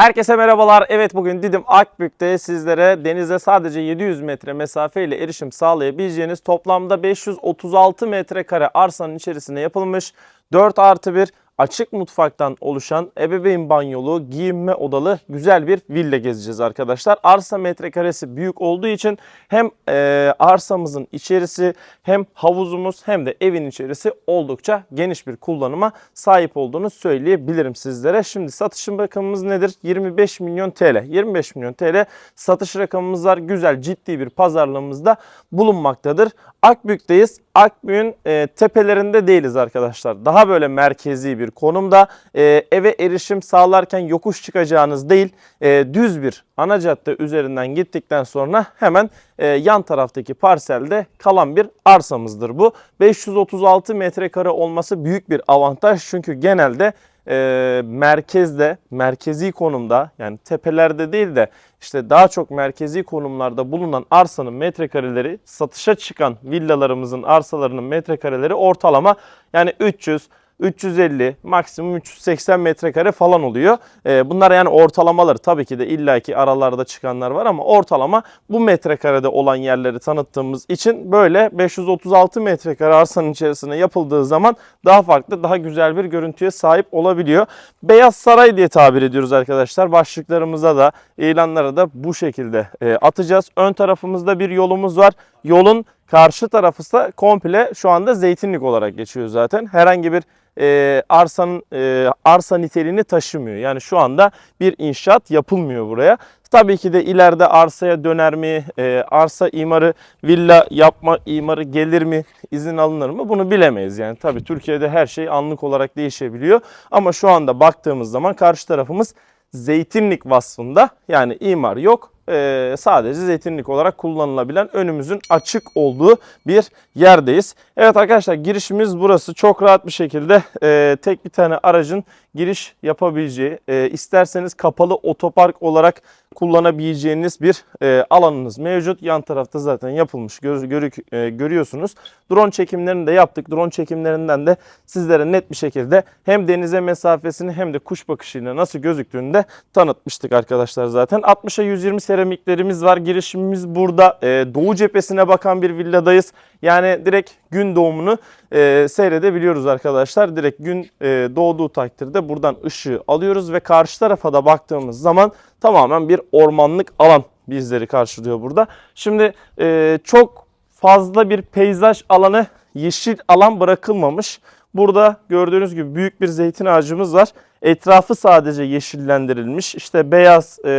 Herkese merhabalar. Evet bugün Didim Akbük'te sizlere denize sadece 700 metre mesafeyle erişim sağlayabileceğiniz toplamda 536 metrekare arsanın içerisine yapılmış 4 artı 1 açık mutfaktan oluşan ebeveyn banyolu, giyinme odalı güzel bir villa gezeceğiz arkadaşlar. Arsa metrekaresi büyük olduğu için hem e, arsamızın içerisi hem havuzumuz hem de evin içerisi oldukça geniş bir kullanıma sahip olduğunu söyleyebilirim sizlere. Şimdi satışın rakamımız nedir? 25 milyon TL. 25 milyon TL satış rakamımız var. Güzel ciddi bir pazarlığımızda bulunmaktadır. Akbük'teyiz. Akbük'ün e, tepelerinde değiliz arkadaşlar. Daha böyle merkezi bir konumda e, eve erişim sağlarken yokuş çıkacağınız değil e, düz bir ana cadde üzerinden gittikten sonra hemen e, yan taraftaki parselde kalan bir arsamızdır bu. 536 metrekare olması büyük bir avantaj çünkü genelde e, merkezde, merkezi konumda yani tepelerde değil de işte daha çok merkezi konumlarda bulunan arsanın metrekareleri satışa çıkan villalarımızın arsalarının metrekareleri ortalama yani 300 350 maksimum 380 metrekare falan oluyor. Ee, bunlar yani ortalamaları tabii ki de illaki aralarda çıkanlar var ama ortalama bu metrekarede olan yerleri tanıttığımız için böyle 536 metrekare arsanın içerisine yapıldığı zaman daha farklı daha güzel bir görüntüye sahip olabiliyor. Beyaz Saray diye tabir ediyoruz arkadaşlar. Başlıklarımıza da ilanlara da bu şekilde e, atacağız. Ön tarafımızda bir yolumuz var. Yolun karşı tarafı ise komple şu anda zeytinlik olarak geçiyor zaten. Herhangi bir e, arsanın e, arsa niteliğini taşımıyor. Yani şu anda bir inşaat yapılmıyor buraya. Tabii ki de ileride arsaya döner mi, e, arsa imarı, villa yapma imarı gelir mi, izin alınır mı bunu bilemeyiz. Yani tabii Türkiye'de her şey anlık olarak değişebiliyor. Ama şu anda baktığımız zaman karşı tarafımız zeytinlik vasfında yani imar yok. Ee, sadece zeytinlik olarak kullanılabilen önümüzün açık olduğu bir yerdeyiz. Evet arkadaşlar girişimiz burası. Çok rahat bir şekilde e, tek bir tane aracın giriş yapabileceği, e, isterseniz kapalı otopark olarak kullanabileceğiniz bir e, alanınız mevcut. Yan tarafta zaten yapılmış gör, görük- e, görüyorsunuz. Drone çekimlerini de yaptık. Drone çekimlerinden de sizlere net bir şekilde hem denize mesafesini hem de kuş bakışıyla nasıl gözüktüğünü de tanıtmıştık arkadaşlar zaten. 60'a 120 seramiklerimiz var. Girişimimiz burada. E, doğu cephesine bakan bir villadayız. Yani direkt gün doğumunu e, seyredebiliyoruz arkadaşlar. Direkt gün e, doğduğu takdirde buradan ışığı alıyoruz ve karşı tarafa da baktığımız zaman tamamen bir ormanlık alan bizleri karşılıyor burada. Şimdi e, çok fazla bir peyzaj alanı, yeşil alan bırakılmamış. Burada gördüğünüz gibi büyük bir zeytin ağacımız var. Etrafı sadece yeşillendirilmiş. İşte beyaz e,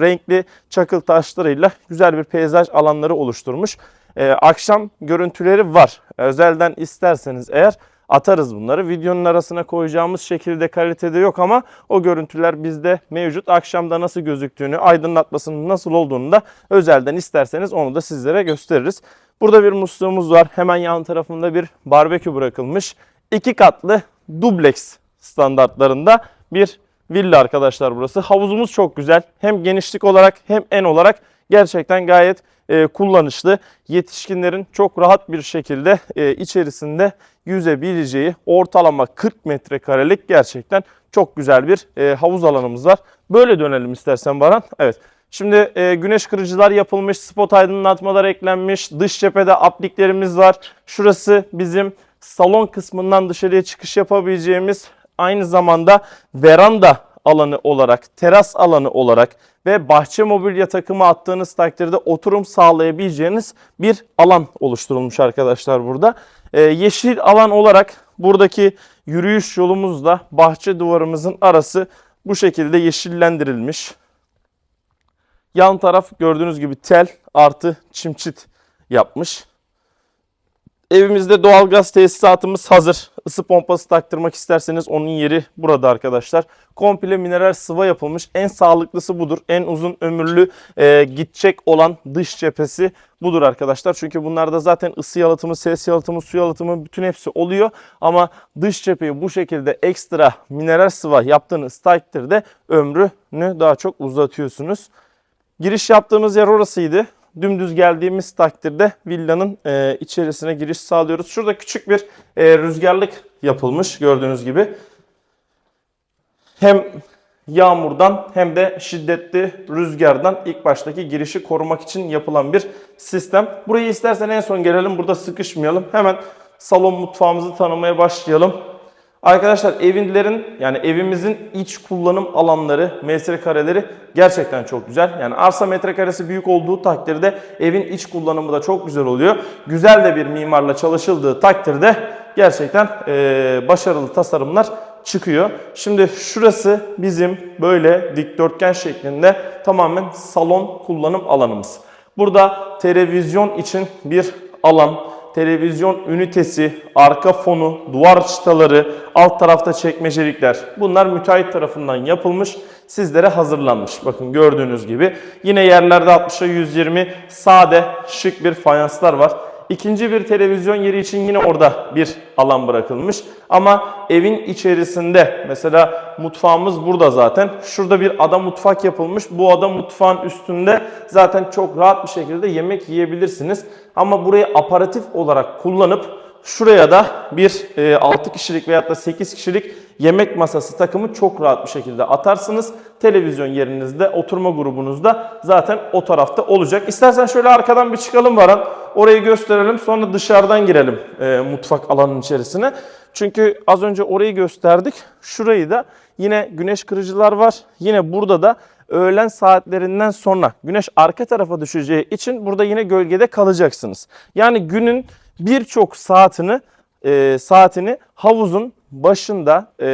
renkli çakıl taşlarıyla güzel bir peyzaj alanları oluşturmuş. E, akşam görüntüleri var. Özelden isterseniz eğer atarız bunları. Videonun arasına koyacağımız şekilde kalitede yok ama o görüntüler bizde mevcut. Akşamda nasıl gözüktüğünü, aydınlatmasının nasıl olduğunu da özelden isterseniz onu da sizlere gösteririz. Burada bir musluğumuz var. Hemen yan tarafında bir barbekü bırakılmış. İki katlı dubleks standartlarında bir villa arkadaşlar burası. Havuzumuz çok güzel. Hem genişlik olarak hem en olarak gerçekten gayet e, kullanışlı. Yetişkinlerin çok rahat bir şekilde e, içerisinde yüzebileceği ortalama 40 metrekarelik gerçekten çok güzel bir e, havuz alanımız var. Böyle dönelim istersen Baran. Evet. Şimdi e, güneş kırıcılar yapılmış, spot aydınlatmalar eklenmiş, dış cephede apliklerimiz var. Şurası bizim salon kısmından dışarıya çıkış yapabileceğimiz aynı zamanda veranda alanı olarak, teras alanı olarak ve bahçe mobilya takımı attığınız takdirde oturum sağlayabileceğiniz bir alan oluşturulmuş arkadaşlar burada. Ee, yeşil alan olarak buradaki yürüyüş yolumuzla bahçe duvarımızın arası bu şekilde yeşillendirilmiş. Yan taraf gördüğünüz gibi tel artı çimçit yapmış. Evimizde doğalgaz tesisatımız hazır. Isı pompası taktırmak isterseniz onun yeri burada arkadaşlar. Komple mineral sıva yapılmış. En sağlıklısı budur. En uzun ömürlü e, gidecek olan dış cephesi budur arkadaşlar. Çünkü bunlarda zaten ısı yalıtımı, ses yalıtımı, su yalıtımı bütün hepsi oluyor. Ama dış cepheyi bu şekilde ekstra mineral sıva yaptığınız takdirde ömrünü daha çok uzatıyorsunuz. Giriş yaptığımız yer orasıydı. Dümdüz geldiğimiz takdirde villanın e, içerisine giriş sağlıyoruz. Şurada küçük bir e, rüzgarlık yapılmış gördüğünüz gibi. Hem yağmurdan hem de şiddetli rüzgardan ilk baştaki girişi korumak için yapılan bir sistem. Burayı istersen en son gelelim. Burada sıkışmayalım. Hemen salon mutfağımızı tanımaya başlayalım. Arkadaşlar evinlerin yani evimizin iç kullanım alanları, metrekareleri gerçekten çok güzel. Yani arsa metrekaresi büyük olduğu takdirde evin iç kullanımı da çok güzel oluyor. Güzel de bir mimarla çalışıldığı takdirde gerçekten eee, başarılı tasarımlar çıkıyor. Şimdi şurası bizim böyle dikdörtgen şeklinde tamamen salon kullanım alanımız. Burada televizyon için bir alan, televizyon ünitesi, arka fonu, duvar çıtaları, alt tarafta çekmecelikler. Bunlar müteahhit tarafından yapılmış, sizlere hazırlanmış. Bakın gördüğünüz gibi. Yine yerlerde 60'a 120 sade, şık bir fayanslar var. İkinci bir televizyon yeri için yine orada bir alan bırakılmış. Ama evin içerisinde mesela mutfağımız burada zaten. Şurada bir ada mutfak yapılmış. Bu ada mutfağın üstünde zaten çok rahat bir şekilde yemek yiyebilirsiniz. Ama burayı aparatif olarak kullanıp şuraya da bir e, 6 kişilik veyahut da 8 kişilik yemek masası takımı çok rahat bir şekilde atarsınız. Televizyon yerinizde, oturma grubunuzda zaten o tarafta olacak. İstersen şöyle arkadan bir çıkalım Varan. Orayı gösterelim sonra dışarıdan girelim e, mutfak alanının içerisine. Çünkü az önce orayı gösterdik. Şurayı da yine güneş kırıcılar var. Yine burada da öğlen saatlerinden sonra güneş arka tarafa düşeceği için burada yine gölgede kalacaksınız. Yani günün birçok saatini e, saatini havuzun başında e,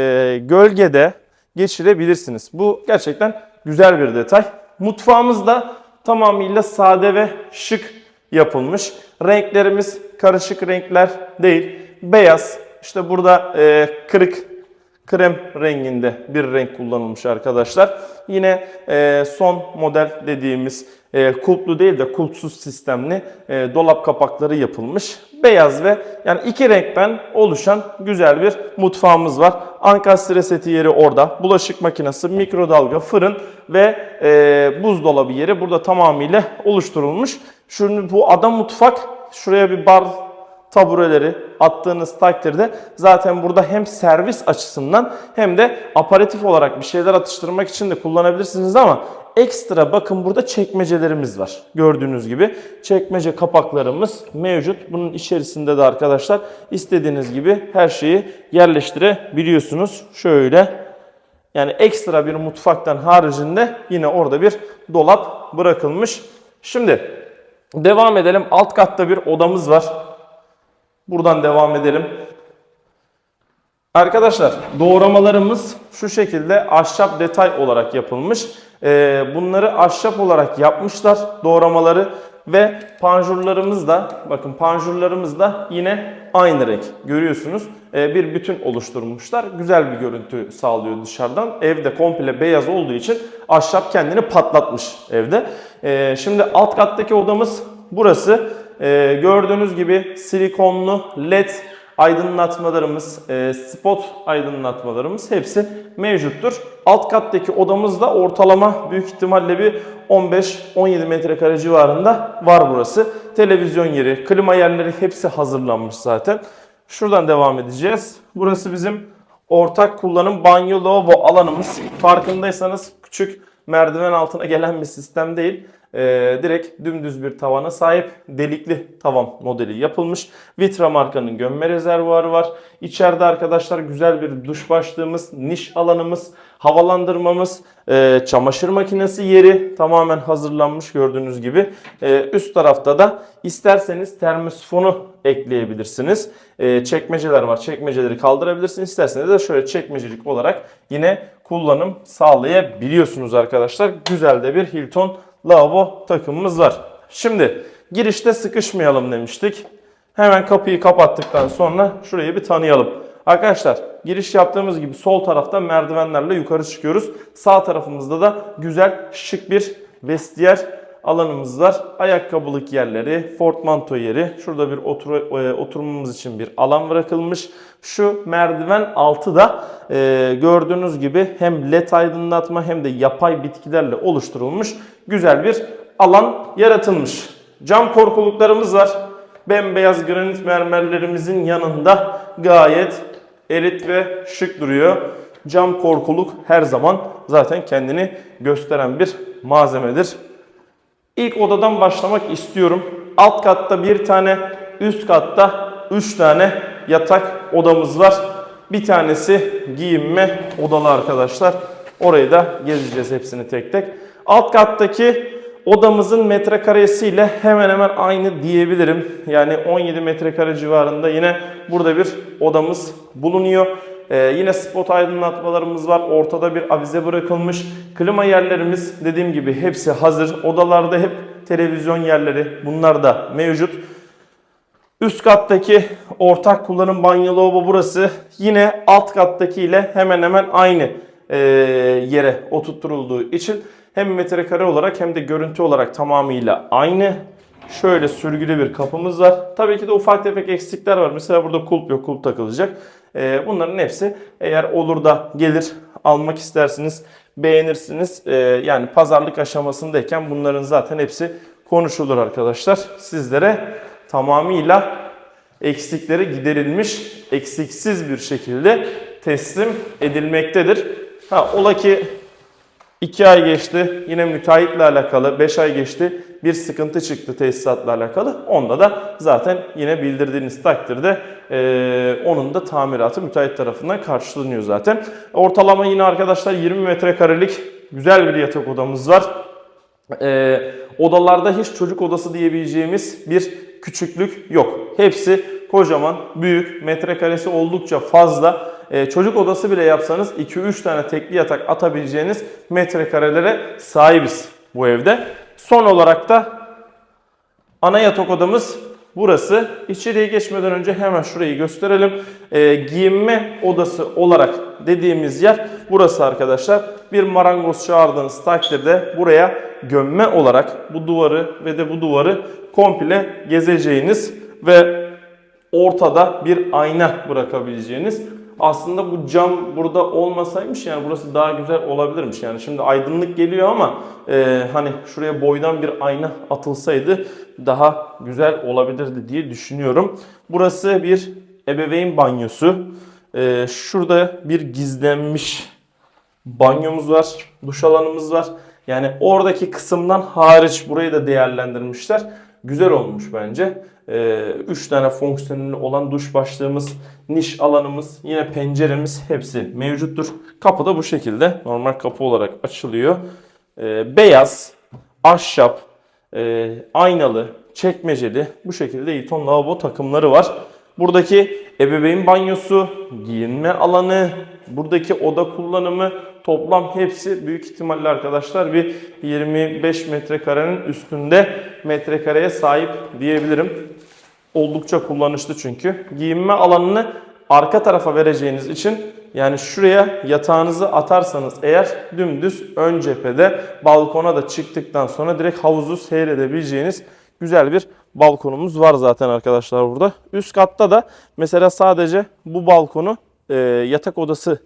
gölgede geçirebilirsiniz. Bu gerçekten güzel bir detay. Mutfağımız da tamamıyla sade ve şık yapılmış. Renklerimiz karışık renkler değil. Beyaz, işte burada e, kırık krem renginde bir renk kullanılmış arkadaşlar. Yine e, son model dediğimiz e, kulplu değil de kulpsuz sistemli e, dolap kapakları yapılmış. Beyaz ve yani iki renkten oluşan güzel bir mutfağımız var. Ankastre seti yeri orada. Bulaşık makinesi, mikrodalga, fırın ve e, buzdolabı yeri burada tamamıyla oluşturulmuş. Şunu bu ada mutfak şuraya bir bar tabureleri attığınız takdirde zaten burada hem servis açısından hem de aparatif olarak bir şeyler atıştırmak için de kullanabilirsiniz ama ekstra bakın burada çekmecelerimiz var. Gördüğünüz gibi çekmece kapaklarımız mevcut. Bunun içerisinde de arkadaşlar istediğiniz gibi her şeyi yerleştirebiliyorsunuz. Şöyle yani ekstra bir mutfaktan haricinde yine orada bir dolap bırakılmış. Şimdi devam edelim. Alt katta bir odamız var. Buradan devam edelim. Arkadaşlar doğramalarımız şu şekilde ahşap detay olarak yapılmış. Ee, bunları ahşap olarak yapmışlar doğramaları ve panjurlarımız da bakın panjurlarımız da yine aynı renk görüyorsunuz. Ee, bir bütün oluşturmuşlar. Güzel bir görüntü sağlıyor dışarıdan. Evde komple beyaz olduğu için ahşap kendini patlatmış evde. Ee, şimdi alt kattaki odamız burası. Ee, gördüğünüz gibi silikonlu led aydınlatmalarımız, e, spot aydınlatmalarımız hepsi mevcuttur. Alt kattaki odamızda ortalama büyük ihtimalle bir 15-17 metrekare civarında var burası. Televizyon yeri, klima yerleri hepsi hazırlanmış zaten. Şuradan devam edeceğiz. Burası bizim ortak kullanım banyo lavabo alanımız. Farkındaysanız küçük merdiven altına gelen bir sistem değil. Ee, direkt dümdüz bir tavana sahip delikli tavan modeli yapılmış. Vitra markanın gömme rezervuarı var. İçeride arkadaşlar güzel bir duş başlığımız, niş alanımız, havalandırmamız, e, çamaşır makinesi yeri tamamen hazırlanmış gördüğünüz gibi. E, üst tarafta da isterseniz termosifonu ekleyebilirsiniz. E, çekmeceler var. Çekmeceleri kaldırabilirsiniz. İsterseniz de şöyle çekmecelik olarak yine kullanım sağlayabiliyorsunuz arkadaşlar. Güzel de bir Hilton lavabo takımımız var. Şimdi girişte sıkışmayalım demiştik. Hemen kapıyı kapattıktan sonra şurayı bir tanıyalım. Arkadaşlar giriş yaptığımız gibi sol tarafta merdivenlerle yukarı çıkıyoruz. Sağ tarafımızda da güzel şık bir vestiyer alanımız var. Ayakkabılık yerleri, portmanto yeri. Şurada bir otur, e, oturmamız için bir alan bırakılmış. Şu merdiven altı da e, gördüğünüz gibi hem led aydınlatma hem de yapay bitkilerle oluşturulmuş güzel bir alan yaratılmış. Cam korkuluklarımız var. Bembeyaz granit mermerlerimizin yanında gayet elit ve şık duruyor. Cam korkuluk her zaman zaten kendini gösteren bir malzemedir. İlk odadan başlamak istiyorum. Alt katta bir tane, üst katta üç tane yatak odamız var. Bir tanesi giyinme odalı arkadaşlar. Orayı da gezeceğiz hepsini tek tek. Alt kattaki odamızın metrekaresiyle hemen hemen aynı diyebilirim. Yani 17 metrekare civarında yine burada bir odamız bulunuyor. Ee, yine spot aydınlatmalarımız var. Ortada bir avize bırakılmış. Klima yerlerimiz dediğim gibi hepsi hazır. Odalarda hep televizyon yerleri bunlar da mevcut. Üst kattaki ortak kullanım banyo lavabo burası. Yine alt kattaki ile hemen hemen aynı e, yere oturtturulduğu için hem metrekare olarak hem de görüntü olarak tamamıyla aynı. Şöyle sürgülü bir kapımız var. Tabii ki de ufak tefek eksikler var. Mesela burada kulp yok, kulp takılacak. E, bunların hepsi eğer olur da gelir almak istersiniz, beğenirsiniz. E, yani pazarlık aşamasındayken bunların zaten hepsi konuşulur arkadaşlar. Sizlere tamamıyla eksikleri giderilmiş, eksiksiz bir şekilde teslim edilmektedir. Ha, ola ki 2 ay geçti, yine müteahhitle alakalı 5 ay geçti, bir sıkıntı çıktı tesisatla alakalı. Onda da zaten yine bildirdiğiniz takdirde eee, onun da tamiratı müteahhit tarafından karşılanıyor zaten. Ortalama yine arkadaşlar 20 metrekarelik güzel bir yatak odamız var. Ee, odalarda hiç çocuk odası diyebileceğimiz bir küçüklük yok. Hepsi kocaman, büyük, metrekaresi oldukça fazla. Ee, çocuk odası bile yapsanız 2-3 tane tekli yatak atabileceğiniz metrekarelere sahibiz bu evde. Son olarak da Ana yatak odamız burası. İçeriye geçmeden önce hemen şurayı gösterelim. Ee, giyinme odası olarak dediğimiz yer burası arkadaşlar. Bir marangoz çağırdığınız takdirde buraya gömme olarak bu duvarı ve de bu duvarı komple gezeceğiniz ve ortada bir ayna bırakabileceğiniz. Aslında bu cam burada olmasaymış yani burası daha güzel olabilirmiş. Yani şimdi aydınlık geliyor ama e, hani şuraya boydan bir ayna atılsaydı daha güzel olabilirdi diye düşünüyorum. Burası bir ebeveyn banyosu. E, şurada bir gizlenmiş banyomuz var, duş alanımız var. Yani oradaki kısımdan hariç burayı da değerlendirmişler. Güzel olmuş bence. 3 tane fonksiyonel olan duş başlığımız, niş alanımız, yine penceremiz hepsi mevcuttur. Kapı da bu şekilde normal kapı olarak açılıyor. Ee, beyaz, ahşap, e, aynalı, çekmeceli bu şekilde Eton lavabo takımları var. Buradaki ebeveyn banyosu, giyinme alanı, buradaki oda kullanımı toplam hepsi büyük ihtimalle arkadaşlar bir 25 metrekarenin üstünde metrekareye sahip diyebilirim. Oldukça kullanışlı çünkü. Giyinme alanını arka tarafa vereceğiniz için yani şuraya yatağınızı atarsanız eğer dümdüz ön cephede balkona da çıktıktan sonra direkt havuzu seyredebileceğiniz güzel bir balkonumuz var zaten arkadaşlar burada. Üst katta da mesela sadece bu balkonu e, yatak odası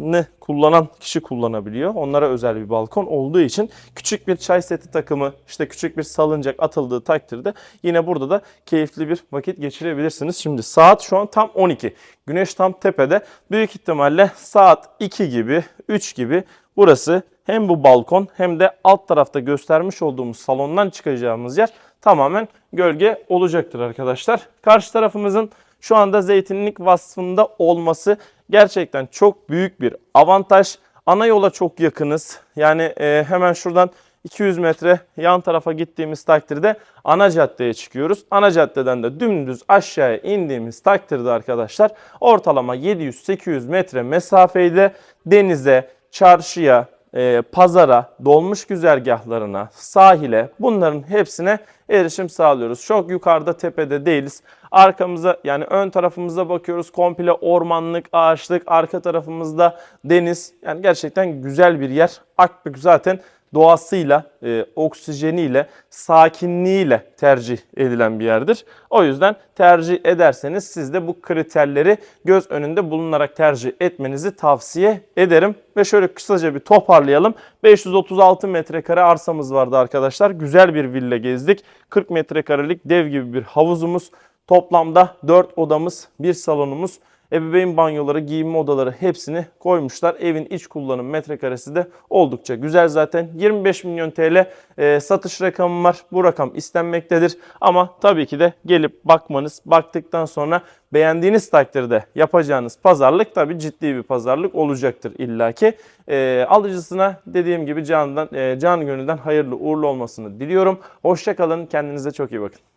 ne kullanan kişi kullanabiliyor. Onlara özel bir balkon olduğu için küçük bir çay seti takımı, işte küçük bir salıncak atıldığı takdirde yine burada da keyifli bir vakit geçirebilirsiniz. Şimdi saat şu an tam 12. Güneş tam tepede. Büyük ihtimalle saat 2 gibi, 3 gibi burası hem bu balkon hem de alt tarafta göstermiş olduğumuz salondan çıkacağımız yer tamamen gölge olacaktır arkadaşlar. Karşı tarafımızın şu anda zeytinlik vasfında olması gerçekten çok büyük bir avantaj. Ana yola çok yakınız. Yani e, hemen şuradan 200 metre yan tarafa gittiğimiz takdirde ana caddeye çıkıyoruz. Ana caddeden de dümdüz aşağıya indiğimiz takdirde arkadaşlar ortalama 700-800 metre mesafeyle denize, çarşıya, e, pazara, dolmuş güzergahlarına, sahile bunların hepsine erişim sağlıyoruz. Çok yukarıda tepede değiliz. Arkamıza yani ön tarafımıza bakıyoruz. Komple ormanlık, ağaçlık, arka tarafımızda deniz. Yani gerçekten güzel bir yer. Akbük zaten doğasıyla, e, oksijeniyle, sakinliğiyle tercih edilen bir yerdir. O yüzden tercih ederseniz siz de bu kriterleri göz önünde bulunarak tercih etmenizi tavsiye ederim. Ve şöyle kısaca bir toparlayalım. 536 metrekare arsamız vardı arkadaşlar. Güzel bir villa gezdik. 40 metrekarelik dev gibi bir havuzumuz. Toplamda 4 odamız, bir salonumuz, Ebeveyn banyoları, giyinme odaları hepsini koymuşlar. Evin iç kullanım metrekaresi de oldukça güzel zaten. 25 milyon TL e, satış rakamı var. Bu rakam istenmektedir. Ama tabii ki de gelip bakmanız, baktıktan sonra beğendiğiniz takdirde yapacağınız pazarlık tabii ciddi bir pazarlık olacaktır illaki. E, alıcısına dediğim gibi candan, e, can gönülden hayırlı uğurlu olmasını diliyorum. Hoşçakalın. Kendinize çok iyi bakın.